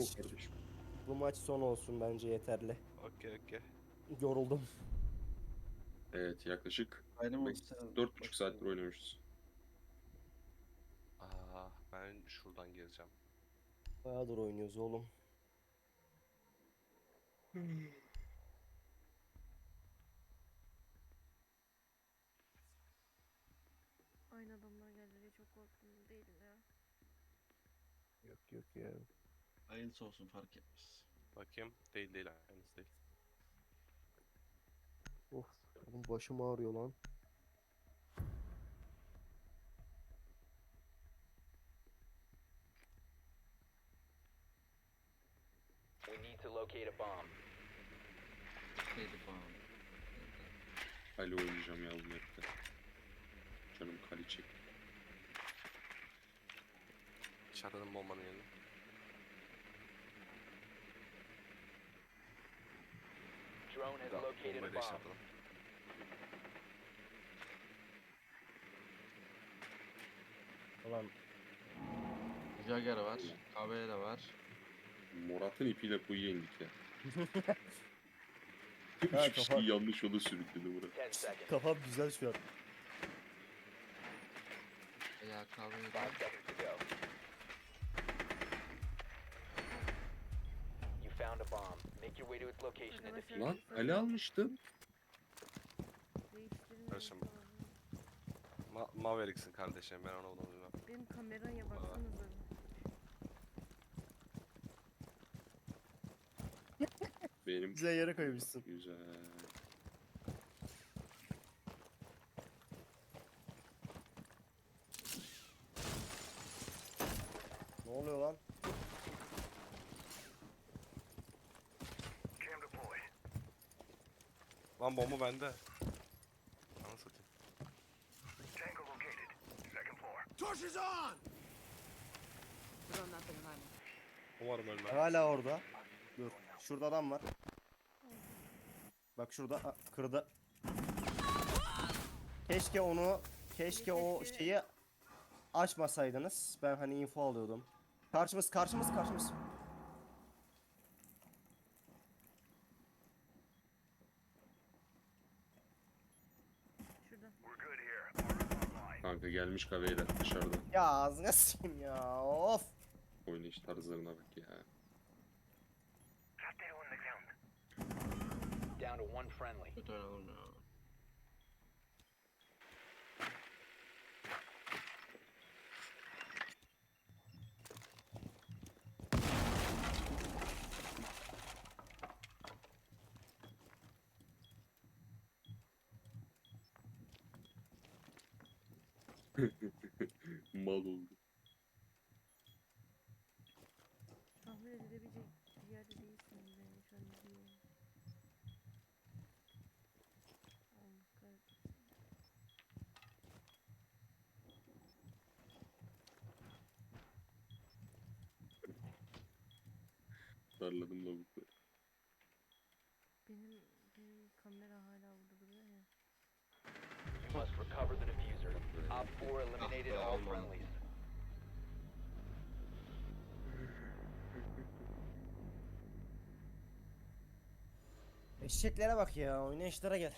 maç bu maç son olsun bence yeterli. Okey okey. Yoruldum. Evet yaklaşık beş- dört buçuk saattir oynamışız. Aa, ben şuradan gireceğim. Bayağıdır oynuyoruz oğlum. Aynı adamlar geldi diye çok korktum değilim ya. Yok yok ya. Hayırlısı olsun fark etmez. Bakayım. Değil değil. Henüz değil. Of oğlum başım ağrıyor lan. We need to locate a bomb. Neydi falan. Ali oynayacağım ya bu map'te. Canım kale çek. Bombanın yerini. Drone has located a bomb. işaretledim. Ulan Jagger var. Kabele var. Murat'ın ipiyle kuyuya indik ya. Ha, Üç kafa- kişiyi yanlış yola sürükledi Murat. 10 seconds. kafam güzel şu an. Seconds to go. You found a bomb. Lan Ali almıştım. Karışım. Ma Maverick'sin kardeşim ben onu bilmem. Benim kameraya baksanıza. Benim Güzel yere koymuşsun. güzel. Ne oluyor lan? Lan bomba bende. Anı satayım. Umarım ölmem. Hala orada. Dur. Şurada adam var. Bak şurada Aa, kırdı. Keşke onu keşke o şeyi açmasaydınız. Ben hani info alıyordum. Karşımız karşımız karşımız. Şurada. Kanka gelmiş kaveyle dışarıda. Ya ağzına sıçayım ya. Of. Oynayış tarzlarına bak ya. down to one friendly. Kötü oynadım ya. Mal oldu. Tahmin edilebilecek bir yerde değilsin be. Şu an izliyorum. Allah kahretsin. Darladım lavukları. Benim, benim kamera hala burada duruyor ya. You must recover the. Op 4 eliminated all friendlies. Eşeklere bak ya. Oynayışlara gel.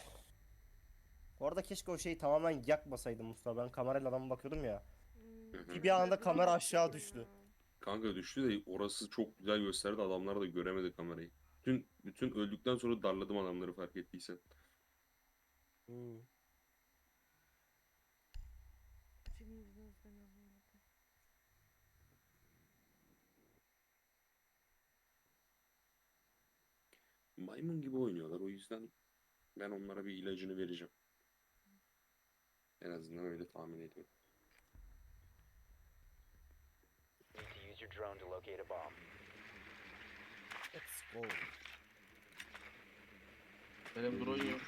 Orada keşke o şeyi tamamen yakmasaydım Mustafa. Ben kamerayla adama bakıyordum ya. Hmm, Bir anda kamera aşağı düştü. Kanka düştü de orası çok güzel gösterdi. Adamlar da göremedi kamerayı. Bütün bütün öldükten sonra darladım adamları fark ettiysen. Hmm. Maymun gibi oynuyorlar. O yüzden ben onlara bir ilacını vereceğim. En azından öyle tahmin ediyorum. Need to use your drone to locate a bomb. Let's go. Benim drone yok.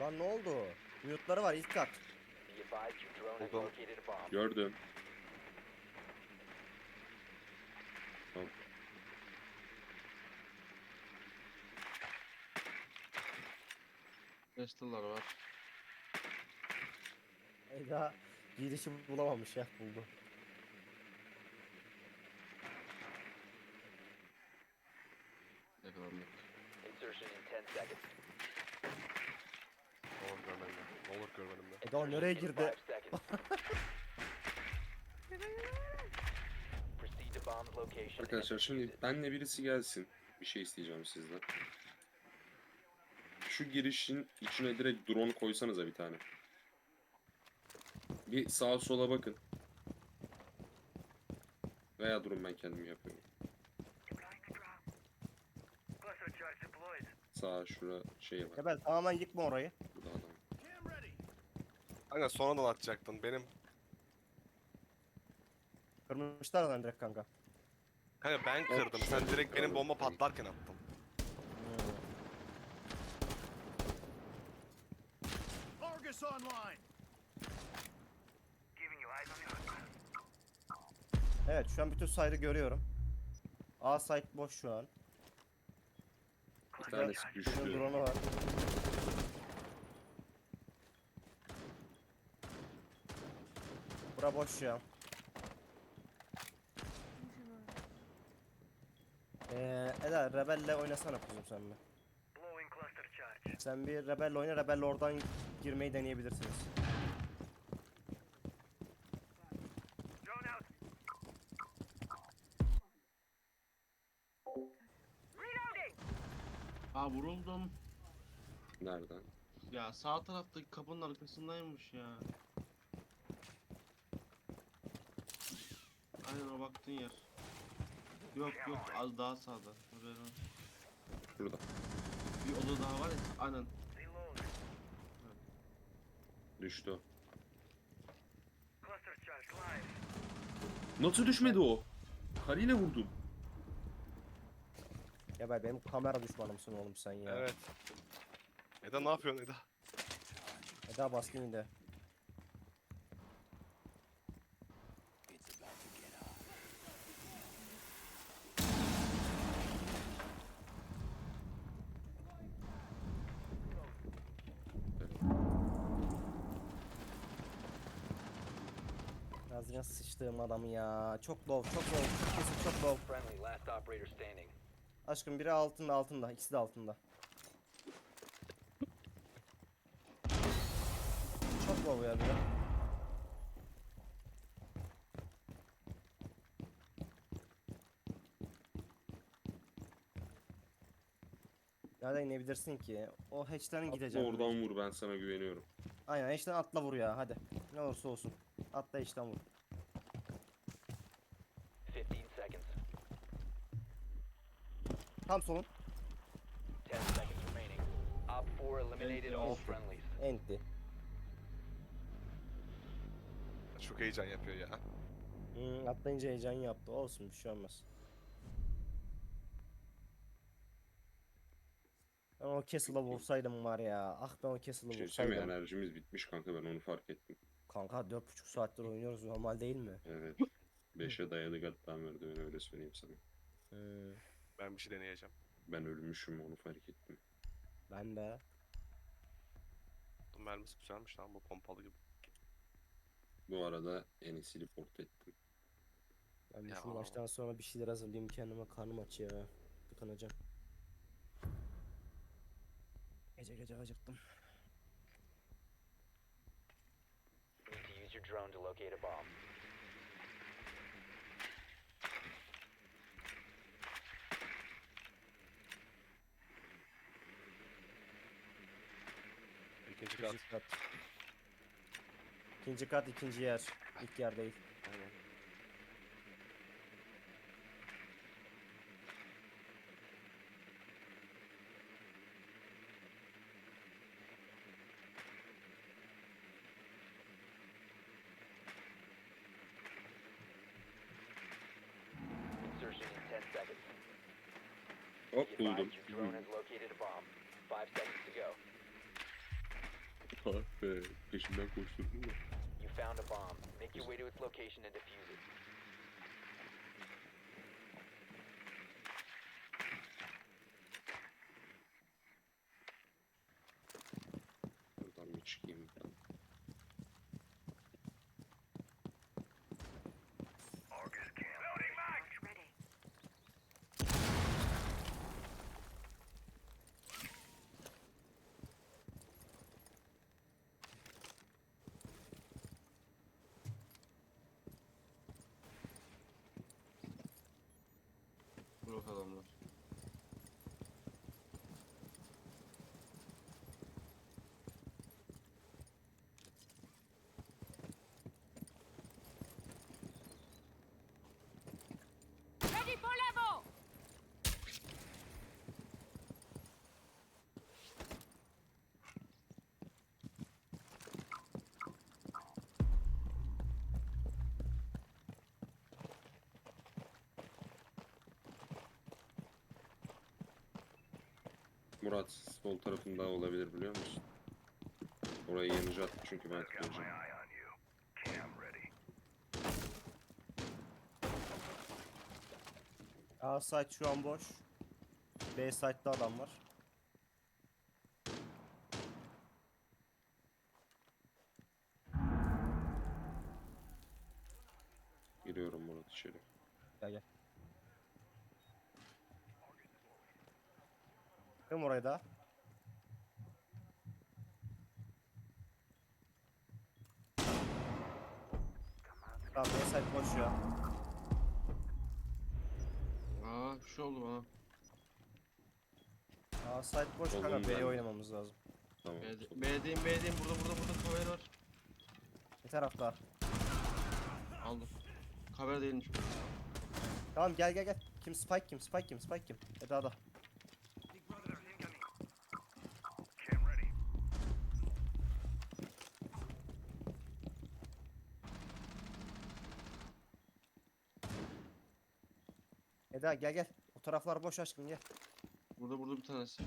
Lan ne oldu? Mute'ları var ilk kat. Be advised your drone has Buldum. located a bomb. Gördüm. Tamam. Pistol'lar var. Eda girişi bulamamış ya buldu. Yakalandık. Insertion in 10 seconds. Ne olur görmedim olur görmedim de. Edo nereye In girdi? 5 seconds. Proceed to bomb's location. and Arkadaşlar defuse şimdi it. benle birisi gelsin. Bir şey isteyeceğim sizden. Şu girişin içine direkt drone koysanıza bir tane. Bir sağa sola bakın. Veya durun ben kendim yapıyorum. Sağa şura şey var. Gebel tamamen yıkma orayı. Burada adam. Kanka sonradan atacaktın. Benim Kırmışlar lan direkt kanka. Kanka ben kırdım. Sen direkt benim bomba patlarken attın. Argus online. Evet şu an bütün side'ı görüyorum. A site boş şu an. Bir tanesi Bizim düştü. drone'u var. Bura boş şu an. Ee, Eda Rebel'le oynasana kuzum sen bir. Sen bir Rebel'le oyna, Rebel'le oradan girmeyi deneyebilirsiniz. Aa vuruldum. Nereden? Ya sağ taraftaki kapının arkasındaymış ya. Aynen o baktığın yer. Yok yok az daha sağda. Olsun. Burada. Bir oda daha var ya. Aynen. Düştü. Nasıl düşmedi o? Kariyle vurdum. Ya ben benim kamera düşmanımsın oğlum sen ya. Evet. Eda ne yapıyorsun Eda? Eda baskın yine. Ağzına sıçtığım adamı ya. Çok low, çok low. Kesin çok low. Friendly, last operator standing. Aşkım biri altında altında. ikisi de altında. Çok low ya biri. Nereden inebilirsin ki? O hatch'ten gideceğim. oradan vur ben sana güveniyorum. Aynen hatch'ten atla vur ya hadi. Ne olursa olsun. Atla hatch'ten vur. 15 seconds. Tam solun. 10 seconds remaining. Op 4 eliminated all Enti. friendlies. Enti. Çok heyecan yapıyor ya. Hmm, atlayınca heyecan yaptı. Olsun bir şey olmaz. Ben o Castle'a vursaydım var ya. Ah ben o Castle'a şey söyleyeyim mi? vursaydım. Enerjimiz bitmiş kanka ben onu fark ettim. Kanka 4,5 saattir oynuyoruz normal değil mi? Evet. 5'e dayadık hatta merdiven öyle söyleyeyim sana. Hmm, Ben bir şey deneyeceğim. Ben ölmüşüm onu fark ettim. ben de. Bu mermisi güzelmiş lan bu pompalı gibi. Bu arada Enes'i report ettim. Ben Ya. şu maçtan sonra bir şeyler hazırlayayım kendime karnım aç ya. Tıkanacağım. Gece gece acıktım. Use your drone to locate a bomb. İkinci kat. İkinci kat. İkinci yer. İlk yer değil. Aynen. Peşinden koşturdum da. You found a bomb. Make your way to its location and defuse it. Murat sol tarafında olabilir biliyor musun? Orayı yanıcı attı çünkü ben tutacağım. A site şu an boş. B site'da adam var. Giriyorum Murat içeri. Gel gel. Kırım orayı da. Tamam B site boş ya. Aa bir şey oldu bana. A site boş Oğlum kanka B'ye ben- oynamamız lazım. Tamam. Sol. B'deyim B'deyim burada burada burada cover var. Bir tarafta. Aldım. Cover değilmiş. Tamam gel gel gel. Kim Spike kim Spike kim Spike kim? Eda da. Eda gel gel. O taraflar boş aşkım gel. Burada burada bir tanesi.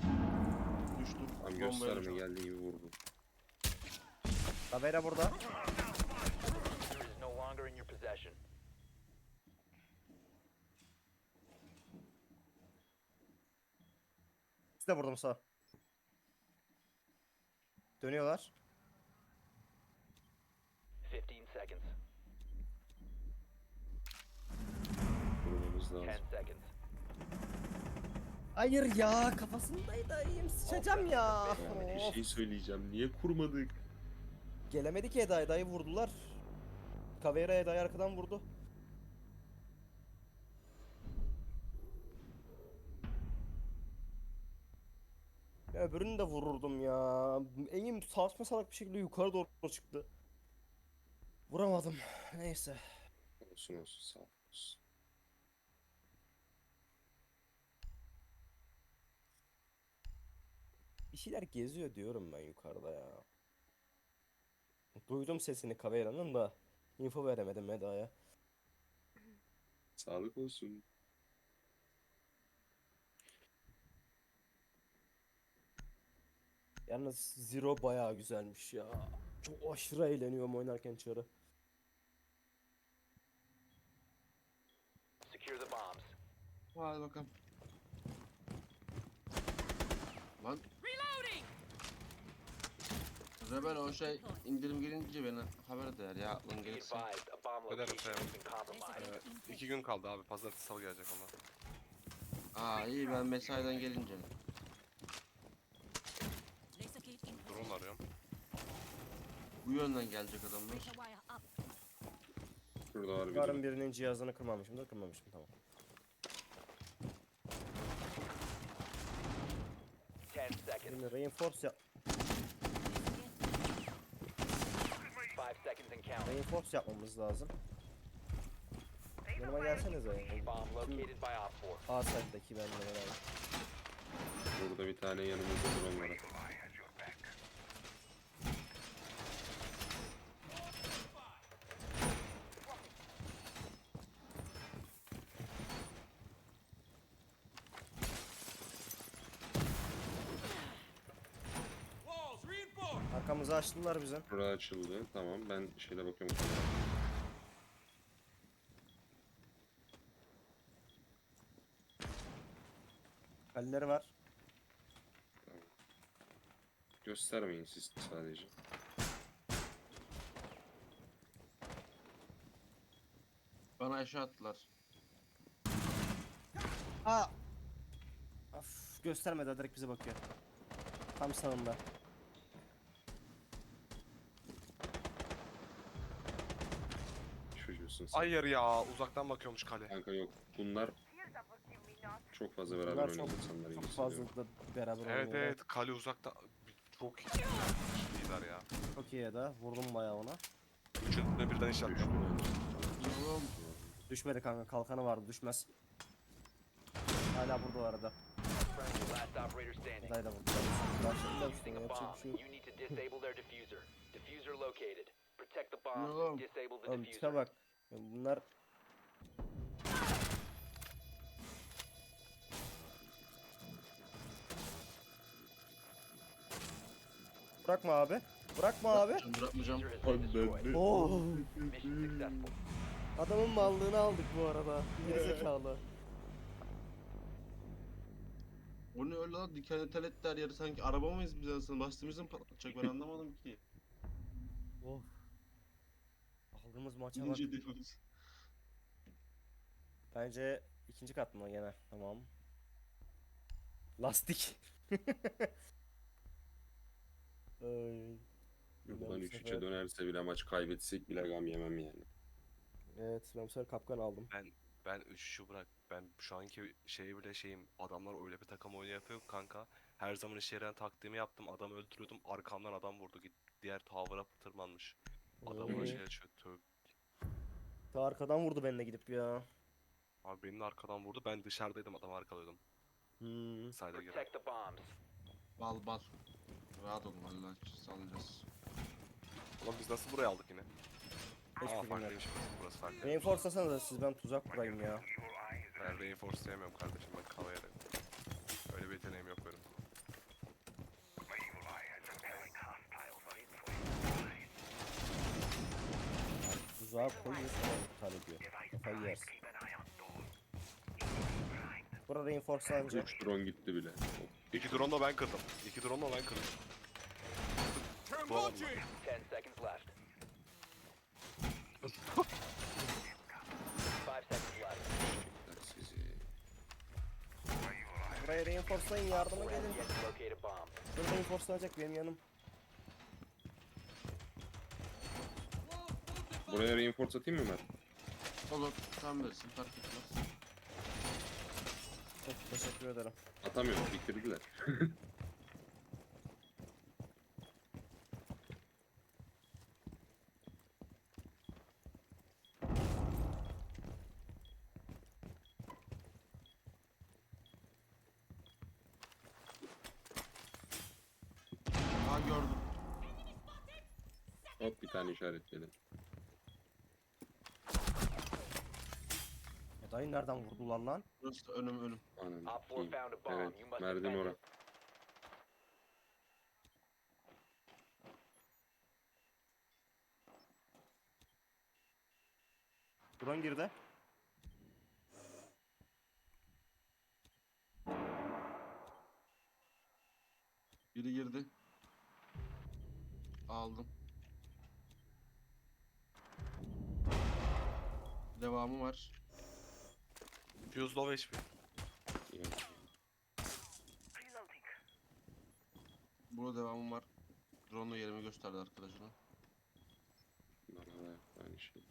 Düştü. Tam gösterme geldiği gibi vurdum. Tabera burada. İs no longer in your possession. Siz de burada Musa. Dönüyorlar. 15 seconds. 10 lazım. Hayır ya kafasındaydı ayım sıçacağım ya. Bir Of. şey söyleyeceğim. Niye kurmadık? Gelemedi ki Eda Eda'yı vurdular. Kavera Eda'yı arkadan vurdu. Ya öbürünü de vururdum ya. Eğim saçma salak bir şekilde yukarı doğru çıktı. Vuramadım. Neyse. Olsun olsun sağ olsun. Bir şeyler geziyor diyorum ben yukarıda ya. Duydum sesini Kavera'nın da info veremedim Eda'ya. Sağlık olsun. Yalnız Zero bayağı güzelmiş ya. Çok aşırı eğleniyorum oynarken çarı. Secure the bombs. Hadi bakalım. Lan! Rebel o şey indirim gelince beni haber eder ya aklın gelirse. tamam. compromised. Ee, iki gün kaldı abi. Pazartesi salı gelecek onlar. Aa iyi ben mesaiden gelince. Drone arıyorum. Bu yönden gelecek adamlar. Şurada var bir Umarım de. birinin cihazını. Kırmamışım tamam. 10 seconds. Şimdi reinforce yap 5 seconds and counting. reinforce yapmamız lazım. Yanıma gelsenize. Bomb located by Op 4. A site'daki benimle beraber. Burada bir tane yanımızda drone var. Açtılar bizim. Burada açıldı. Tamam ben şeyle bakıyorum. Halleri var. Göstermeyin siz sadece. Bana aşağı attılar. Aa! Of, göstermedi direkt bize bakıyor. Tam sağında. Çocuğusun sen. Hayır ya uzaktan bakıyormuş kale. Kanka yok. Bunlar çok fazla beraber Bunlar oynayan çok- insanlar Çok fazla da beraber Evet oynuyorlar. evet kale uzakta çok iyiler ya. Çok iyi da vurdum bayağı ona. Üçünde birden iş Düştü bence. Düşmedi kanka kalkanı vardı düşmez. Hala burada o arada. Last operator standing. Adayla vurdu. Başladılar işte Using a yapacak bomb. bir şey yok. You need to disable their diffuser. Diffuser located. Protect the bomb. Oğlum. Disable the Oğlum tipe diffuser. bak. Bunlar Bırakma abi. Bırakma abi. Bırakmayacağım, Bırakmayacağım. Oh. Adamın mallığını aldık bu arada. Gerizekalı. O ne öyle lan dikenli telet der yeri sanki araba mıyız biz aslında bastığımızı mı patlatacak ben anlamadım ki. Of. Aldığımız maça bak. Bence ikinci kat mı gene? Tamam. Lastik. Ay. Buradan bu 3-3'e sefer- dönerse bile maç kaybetsek bile gam yemem yani. Evet ben bu sefer kapkan aldım. Ben üçü bırak. Ben şu anki şeyi bile şeyim. Adamlar öyle bir takım oyunu yapıyor ki kanka. Her zaman işe yarayan taktiğimi yaptım. Adam öldürüyordum. Arkamdan adam vurdu. Git diğer tower'a tırmanmış. Adamla Oo. şey açıyor. Tövbe. Ta arkadan vurdu benimle gidip ya. Abi benim de arkadan vurdu. Ben dışarıdaydım. Adam arkalıyordum. Hmm. Sayda giren. Protect the bombs. Bal bal. Rahat olun valla sallayacağız. Ulan biz nasıl buraya aldık yine? Hiç Aa bilmiyorum. farklıymış. Burası farklı. Reinforce'lasana da siz ben tuzak kurayım ya. Ben reinforce diyemiyorum kardeşim. Ben kalaya da. Öyle bir yeteneğim yok benim. Tuzağa koyuyor sonra iptal ediyor. Kafayı yersin. Burada reinforcelanınca 3 drone gitti bile. İki drone da ben kırdım. İki drone da ben kırdım. Adamlar. Ten seconds left. Five seconds left. Buraya reinforcelayın yardıma gelin. Burada reinforcelanacak benim yanım. Buraya reinforce atayım mı Mert? Olur sen bilirsin fark etmez. Çok teşekkür ederim. Atamıyorum bitirdiler. Ha gördüm. Hop bir tane işaretledim. Nereden vurdular lan? Burası önüm önüm. Ananı Op 4 sikeyim. found a bomb. Evet, You must Mert'in defend ora. it. Drone girdi. Biri girdi. Aldım. Devamı var. Fuse low HP. Burada devamım var. Drone'la yerimi gösterdi arkadaşına. bana da aynı şey.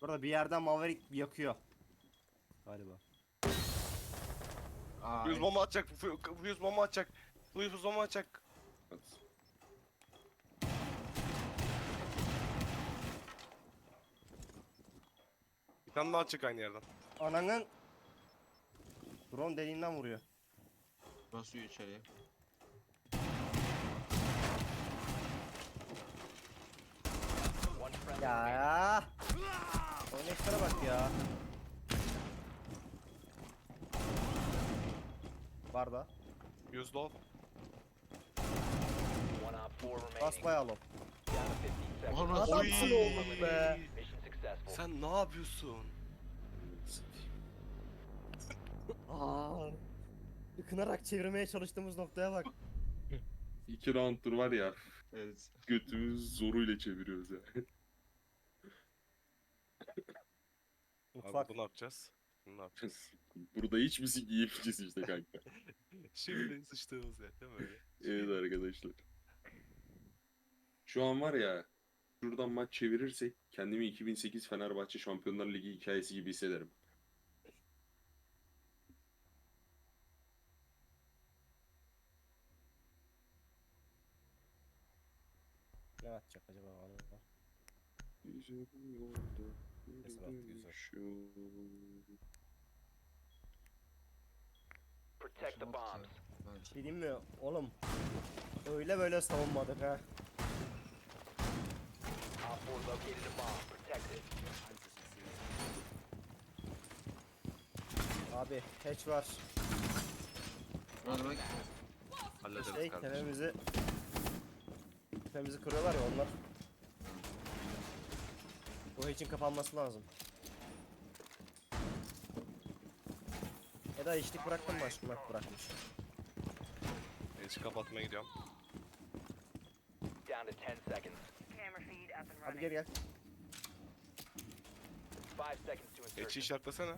Burada bir yerden Maverick yakıyor. Galiba. Aa, Fuse bomba atacak. Fu- Fuse bomba atacak. Fuse bomba atacak. Hadi. Tane daha atacak aynı yerden. Ananın drone deliğinden vuruyor. basıyor içeriye. Ya ya. Oynayışlara bak ya. Var da. 4 remaining. Bas bayağı low. Down to 15 seconds. Oğlum, Adamsın oğlum be. Sen ne yapıyorsun? Aa. Yıkınarak çevirmeye çalıştığımız noktaya bak. İki rounddur var ya Evet. götümüz zoruyla çeviriyoruz ya. Mutfak. Abi bunu yapacağız. Bunu yapacağız. Burada hiç bir sik yiyemeyeceğiz işte kanka. Şimdi sıçtığımız yer değil mi öyle? Evet arkadaşlar. Şu an var ya şuradan maç çevirirsek kendimi 2008 Fenerbahçe Şampiyonlar Ligi hikayesi gibi hissederim. Ne atacak acaba galiba? Yüzüm güzel. Şu... Protect the bombs. Benim oğlum öyle böyle savunmadık ha. Op 4 located a bomb. Protect it. Abi hatch var. Hallederiz Şey kardeşim. tepemizi tepemizi kırıyorlar ya onlar. Bu hatch'in kapanması lazım. Ya da içlik bıraktım mı aşkım bak bırakmış. Hiç kapatmaya gidiyorum. Down to 10 seconds. Camera feed up and Abi running. gel gel. 5 seconds to Geçi işaretlesene.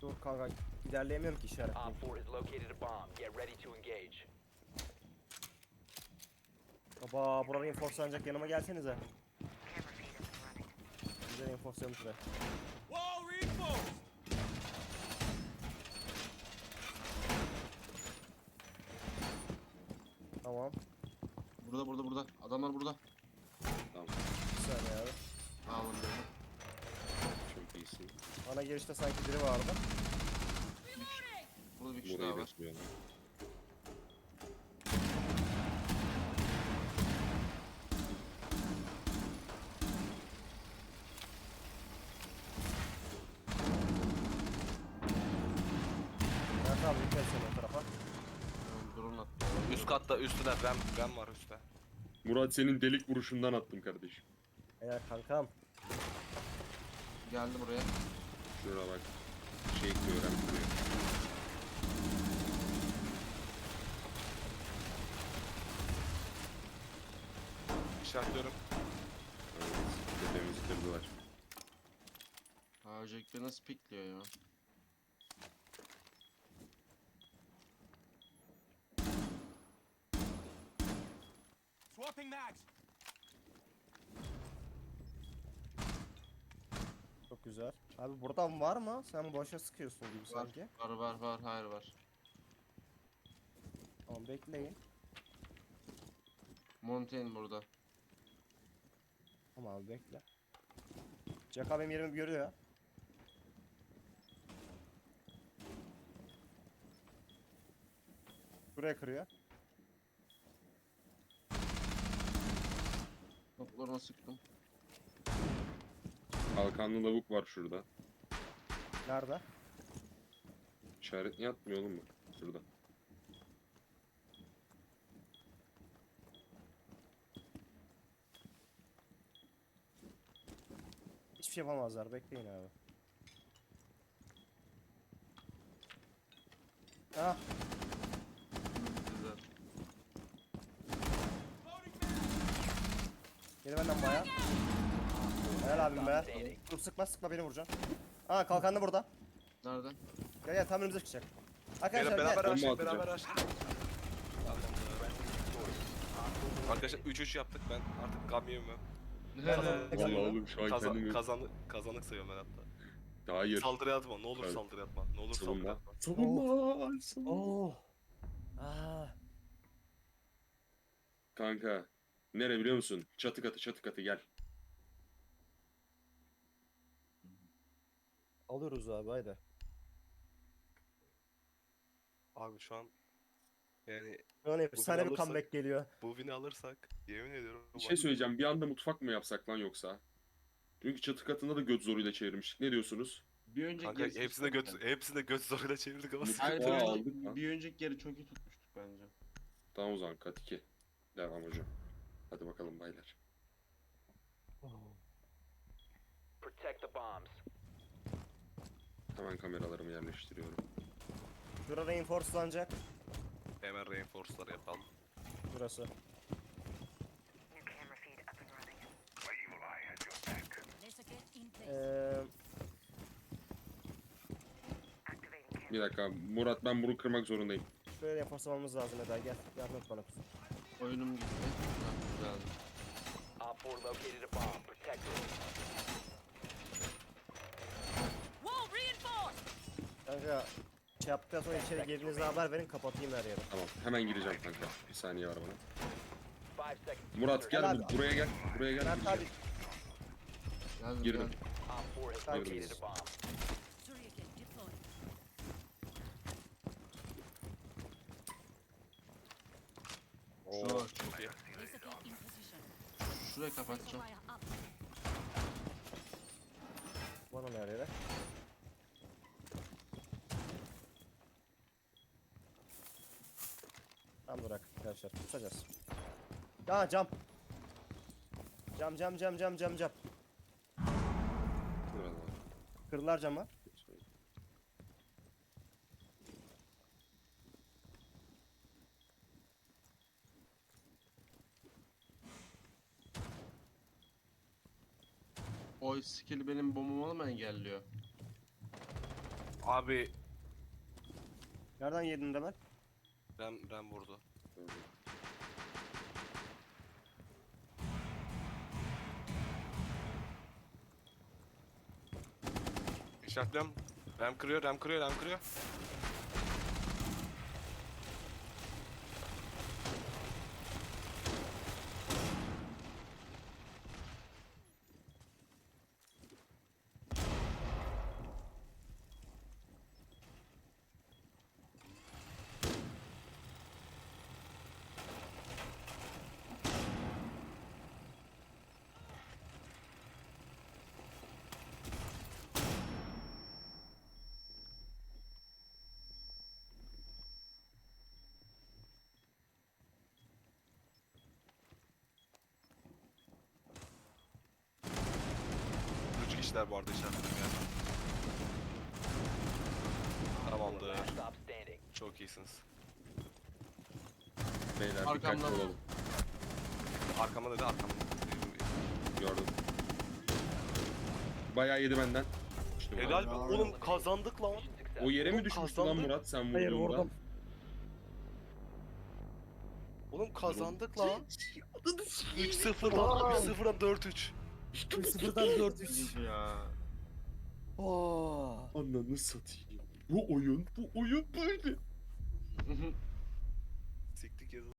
Dur kanka ilerleyemiyorum ki işaretle. Op 4 has located a bomb. Get ready to engage. Baba buraya reinforcelanacak yanıma gelsenize. Bize reinforcelayalım şuraya. Tamam. Burada burada burada. Adamlar burada. Ana girişte sanki biri vardı. Burada bir kişi daha Burayı var. Mert abi o tarafa. Üst katta üstüne ben ben var üstte. Murat senin delik vuruşundan attım kardeşim. Eğer kankam. Geldi buraya. Şuraya bak. Şey öğren duruyor. İşaretliyorum. Evet. Tepemizi kırdılar. Jack beni nasıl pikliyor ya? Swapping mags. Çok güzel. Abi buradan var mı? Sen boşa sıkıyorsun gibi Var. sanki. Var var var. Hayır var. Tamam bekleyin. Montaigne burada. Tamam abi bekle. Jack abi benim yerimi görüyor ya. Buraya kırıyor. Toplarına sıktım. Kalkanlı lavuk var şurada. Nerede? İşaret niye atmıyor oğlum bu? Şurada. Hiçbir şey yapamazlar. Bekleyin abi. Ah Güzel. Geri benden baya. Helal abim be. Dur sıkma sıkma beni vuracaksın. Aa kalkan da burada. Nerede? Gel gel tam önümüze çıkacak. Arkadaşlar beraber gel. aşağı atacağım. beraber aşağı. Arkadaşlar 3-3 yaptık ben artık kamyonu Nerede? Kazan- Vallahi oğlum şu an kazan, kendimi... kazanı, kazanık sayıyorum ben hatta. Hayır. Saldırıya atma ne olur Evet. saldırıya atma. Ne olur saldırıya Savunma. atma. Savunma. savunma. Oo. Aa. Kanka. Nere biliyor musun? Çatı katı çatı katı gel. Alıyoruz abi haydi. Abi şu an yani Şu efsane bir alırsak- comeback geliyor. bu win'i alırsak yemin ediyorum. Bir şey söyleyeceğim. Bir anda mutfak mı yapsak lan yoksa? Çünkü çatı katında da göt zoruyla çevirmiştik. Ne diyorsunuz? Bir önceki Kanka yarısı çok göt hepsine göt zoruyla çevirdik ama Mutlu- Hayır, sıkıntı Aa, bir, yok. aldık lan. bir önceki yeri çok iyi tutmuştuk bence. Tamam o zaman kat 2. Devam hocam. Hadi bakalım baylar. Protect the bombs. Hemen kameralarımı yerleştiriyorum. Şura reinforcelanacak. Hemen reinforce'lar yapalım. Burası. New camera feed up and running. Ee, Activating camera. Bir dakika Murat ben bunu kırmak zorundayım. şuraya reinforcelamamız lazım Eda gel. Yardım et bana. Oyunum gitti. Ha, güzeldi. Op 4 located a bomb. Protect it. Kanka şey yaptıktan sonra içeri girdiğinizde haber verin kapatayım her yeri. Tamam hemen gireceğim kanka. Bir saniye var bana. Murat gel bu- buraya gel. Buraya gel. Mert abi gireceğim. Geldim Girdim. geldim. Op 4 has Tamam. located a bomb. Oo, Şu var. çok iyi. Şurayı kapatacağım onu her yere. Tam bırak arkadaşlar. Tutacağız. Ya cam. Cam cam cam cam cam cam. Kırdılar camı. O skill benim bombamı mı engelliyor? Abi Nereden yedin de ben? Rem, Rem vurdu. Burada. İşaretliyorum. Rem kırıyor, Rem kırıyor, Rem kırıyor. Kişiler bu arada işaretledim ya. Tamamdır. Çok iyisiniz. Beyler dikkatli Arkamdan. olalım. Arkama dedi arkamda. Gördüm. Bayağı yedi benden. İşte. Helal be. Oğlum kazandık lan. O yere mi düşmüştü lan kazandık. Murat sen Hayır vurduğunda? vurdum. Oğlum kazandık lan. 3-0'dan 3-0'dan 4-3. 0'dan 4-3. ya. Oo. Ananı satayım. Bu oyun, bu oyun böyle. Siktik yazı.